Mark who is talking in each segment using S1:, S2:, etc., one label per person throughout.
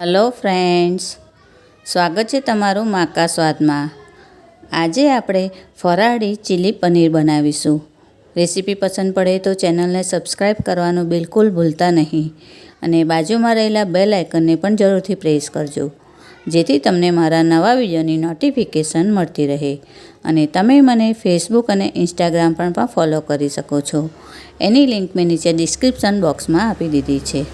S1: Hello friends સ્વાગત છે તમારું માકા સ્વાદમાં. આજે આપણે ફરાળી ચીલી પનીર બનાવીશું. રેસીપી પસંદ પડે તો ચેનલને સબસ્ક્રાઈબ કરવાનું બિલકુલ ભૂલતા નહીં અને બાજુમાં રહેલા બેલ આઇકનને પણ જરૂરથી પ્રેસ કરજો, જેથી તમને મારા નવા વિડીયોની નોટિફિકેશન મળતી રહે અને તમે મને ફેસબુક અને ઇન્સ્ટાગ્રામ પણ ફોલો કરી શકો છો. એની લિંક મેં નીચે ડિસ્ક્રિપ્શન બોક્સમાં આપી દીધી છે.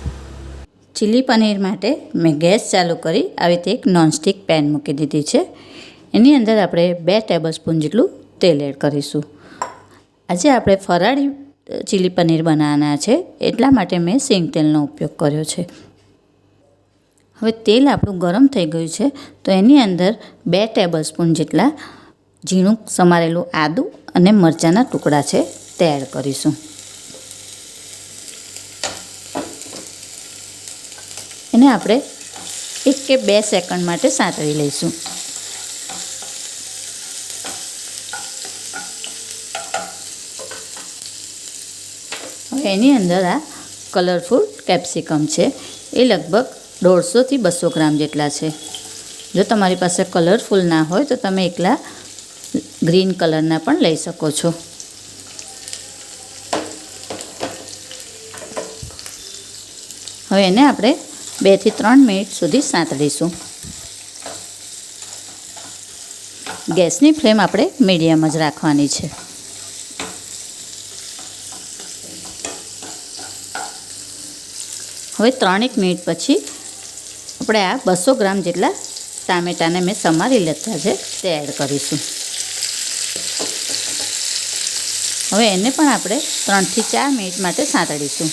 S1: ચીલી પનીર માટે મેં ગેસ ચાલુ કરી આવી રીતે એક નોનસ્ટિક પેન મૂકી દીધી છે. એની અંદર આપણે બે ટેબલ સ્પૂન જેટલું તેલ એડ કરીશું. આજે આપણે ફરાળી ચીલી પનીર બનાવવાના છે. એટલા માટે મેં સિંગ તેલનો ઉપયોગ કર્યો છે. હવે તેલ આપણું ગરમ થઈ ગયું છે, તો એની અંદર બે ટેબલ સ્પૂન જેટલા ઝીણું સમારેલું આદું અને મરચાંના ટુકડા છે તે એડ કરીશું. એને આપણે એક કે બે સેકન્ડ માટે સાંતળી લઈશું. હવે એની અંદર આ કલરફુલ કેપ્સિકમ છે. એ લગભગ દોઢસોથી બસો ગ્રામ જેટલા છે. જો તમારી પાસે કલરફુલ ના હોય તો તમે એકલા ગ્રીન કલરના પણ લઈ શકો છો. હવે એને આપણે બેથી ત્રણ મિનિટ સુધી સાંતળીશું. ગેસની ફ્લેમ આપણે મીડિયમ જ રાખવાની છે. હવે ત્રણેક મિનિટ પછી આપણે આ બસો ગ્રામ જેટલા ટામેટાને મેં સમારી લેતા છે તે એડ કરીશું. હવે એને પણ આપણે ત્રણથી ચાર મિનિટ માટે સાંતળીશું.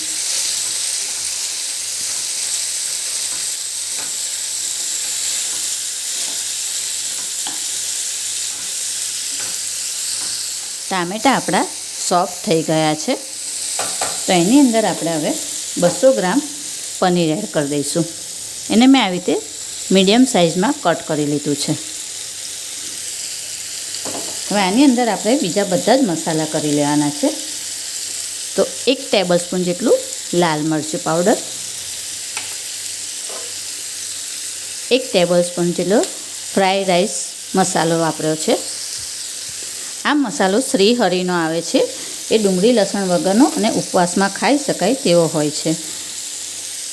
S1: ટામેટાં આપણા સોફ્ટ થઈ ગયા છે. તો એની અંદર આપણે હવે બસો ગ્રામ પનીર એડ કરી દઈશું. એને મેં આવી રીતે મીડિયમ સાઇઝમાં કટ કરી લીધું છે. હવે આની અંદર આપણે બીજા બધા જ મસાલા કરી લેવાના છે. તો એક ટેબલ સ્પૂન જેટલું લાલ મરચું પાવડર, એક ટેબલ સ્પૂન જેટલો ફ્રાઈડ રાઈસ મસાલો વાપર્યો છે. આ મસાલો શ્રીહરિનો આવે છે. એ ડુંગળી, લસણ વગરનો અને ઉપવાસમાં ખાઈ શકાય તેવો હોય છે.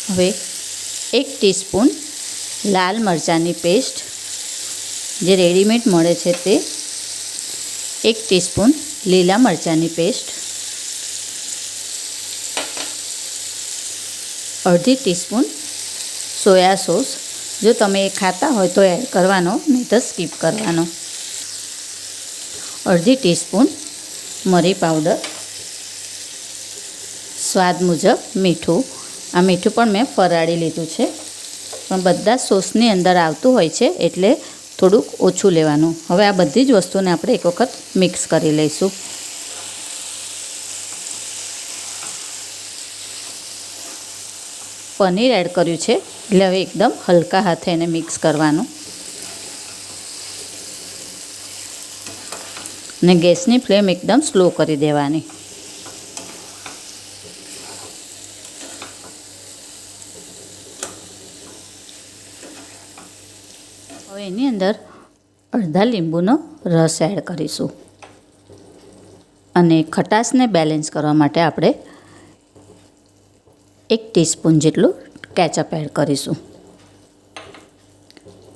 S1: હવે એક ટીસ્પૂન લાલ મરચાંની પેસ્ટ જે રેડીમેડ મળે છે તે. એક ટીસ્પૂન લીલા મરચાંની પેસ્ટ. અડધી ટીસ્પૂન સોયા સોસ. જો તમે એ ખાતા હોય તો એડ કરવાનો, નહીં તો સ્કીપ કરવાનો. અડધી ટીસ્પૂન મરી પાવડર. સ્વાદ મુજબ મીઠું. આ મીઠું પણ મેં ફરાળી લીધું છે. પણ બધા સોસની અંદર આવતું હોય છે એટલે થોડુંક ઓછું લેવાનું. હવે આ બધી જ વસ્તુને આપણે એક વખત મિક્સ કરી લઈશું. પનીર એડ કર્યું છે. એટલે હવે એકદમ હલકા હાથે એને મિક્સ કરવાનું. અને ગેસની ફ્લેમ એકદમ સ્લો કરી દેવાની. હવે એની અંદર અડધા લીંબુનો રસ એડ કરીશું. અને ખટાશને બેલેન્સ કરવા માટે આપણે એક ટીસ્પૂન જેટલું કેચઅપ એડ કરીશું.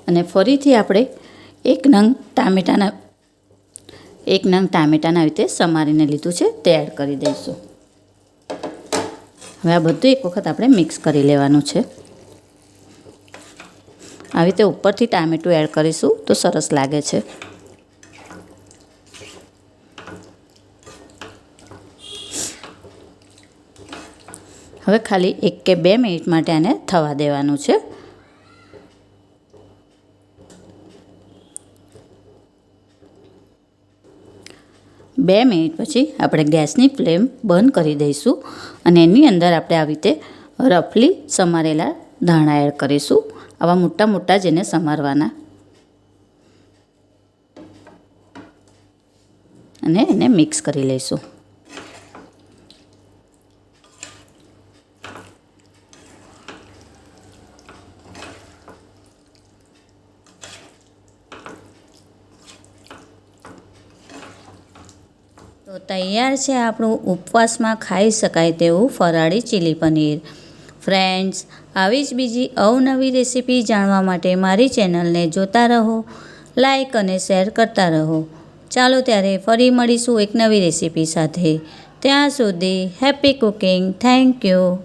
S1: અને ફરીથી આપણે એક નંગ ટામેટાના એક નંગ ટામેટાના રીતે સમારીને લીધું છે, તે એડ કરી દઈશું. હવે આ બધું એક વખત આપણે મિક્સ કરી લેવાનું છે. આવી રીતે ઉપરથી ટામેટું એડ કરીશું તો સરસ લાગે છે. હવે ખાલી એક કે બે મિનિટ માટે આને થવા દેવાનું છે. બે મિનિટ પછી આપણે ગેસની ફ્લેમ બંધ કરી દઈશું અને એની અંદર આપણે આવી રીતે રફલી સમારેલા ધાણા એડ કરીશું. આવા મોટા મોટા જેને સમારવાના. અને એને મિક્સ કરી લઈશું. તો તૈયાર છે આપણું ઉપવાસમાં ખાઈ શકાય તેવું ફરાળી ચીલી પનીર. ફ્રેન્ડ્સ, આવી જ બીજી અવનવી રેસીપી જાણવા માટે મારી ચેનલને જોતા રહો, લાઈક અને શેર કરતા રહો. ચાલો ત્યારે ફરી મળીશું એક નવી રેસીપી સાથે. ત્યાં સુધી હેપી કુકિંગ. Thank you.